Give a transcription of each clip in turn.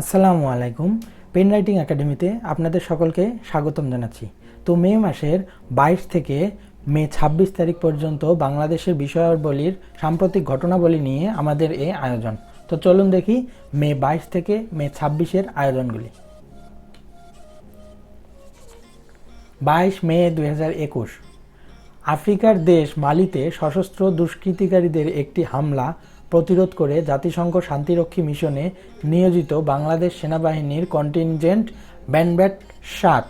আসসালামু আলাইকুম। Pen writing একাডেমিতে আপনাদের সকলকে স্বাগতম জানাচ্ছি। তো মে মাসের বাইশ থেকে মে ছাব্বিশ তারিখ পর্যন্ত বাংলাদেশের বিষয়াবলীর সাম্প্রতিক ঘটনাবলী নিয়ে আমাদের এই আয়োজন। তো চলুন দেখি মে বাইশ থেকে মে ছাব্বিশের আয়োজনগুলি। বাইশ মে দুই হাজার একুশ। আফ্রিকার দেশ মালিতে সশস্ত্র দুষ্কৃতিকারীদের একটি হামলা প্রতিরোধ করে জাতিসংঘ শান্তিরক্ষী মিশনে নিয়োজিত বাংলাদেশ সেনাবাহিনীর কন্টিনজেন্ট ব্যানব্যাট সাত।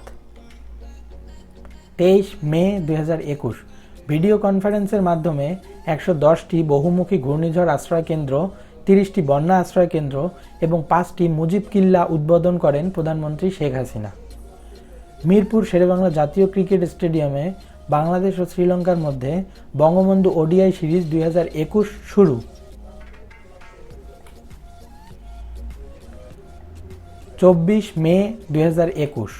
তেইশ মে দুই ভিডিও কনফারেন্সের মাধ্যমে একশো দশটি বহুমুখী ঘূর্ণিঝড় আশ্রয়কেন্দ্র তিরিশটি বন্যা আশ্রয়কেন্দ্র এবং পাঁচটি মুজিব কিল্লা উদ্বোধন করেন প্রধানমন্ত্রী শেখ হাসিনা। মিরপুর শেরেবাংলা জাতীয় ক্রিকেট স্টেডিয়ামে বাংলাদেশ ও শ্রীলঙ্কার মধ্যে বঙ্গবন্ধু ওডিআই সিরিজ দুই হাজার একুশ শুরু। চব্বিশ মে দু হাজার একুশ।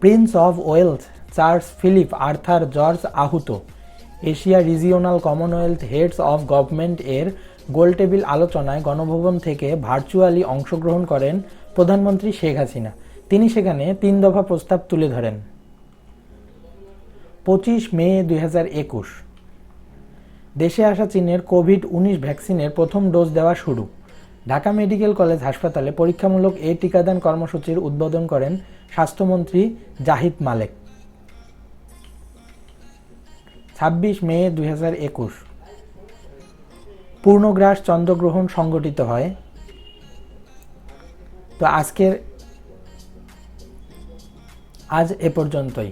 Prince of Wales Charles Philip Arthur George আহুত, Asia regional Commonwealth heads of government এর গোলটেবিল আলোচনায় গণভবন থেকে ভার্চুয়ালি অংশগ্রহণ করেন প্রধানমন্ত্রী শেখ হাসিনা। তিনি সেখানে তিন দফা প্রস্তাব তুলে ধরেন। পঁচিশ মে দুই হাজার একুশ। দেশে আসা চীনের কোভিড উনিশ ভ্যাকসিনের প্রথম ডোজ দেওয়া শুরু। ঢাকা মেডিকেল কলেজ হাসপাতালে পরীক্ষামূলক এই টিকাদান কর্মসূচির উদ্বোধন করেন স্বাস্থ্যমন্ত্রী জাহিদ মালেক। ছাব্বিশ মে দু হাজার একুশ। পূর্ণগ্রাস চন্দ্রগ্রহণ সংগঠিত হয়। তো আজকের আজ এ পর্যন্তই।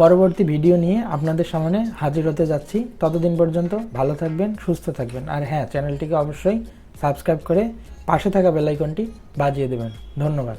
পরবর্তী ভিডিও নিয়ে আপনাদের সামনে হাজির হতে যাচ্ছি। ততদিন পর্যন্ত ভালো থাকবেন, সুস্থ থাকবেন। আর হ্যাঁ চ্যানেলটিকে অবশ্যই সাবস্ক্রাইব করে পাশে থাকা বেলাইকনটি বাজিয়ে দেবেন। ধন্যবাদ।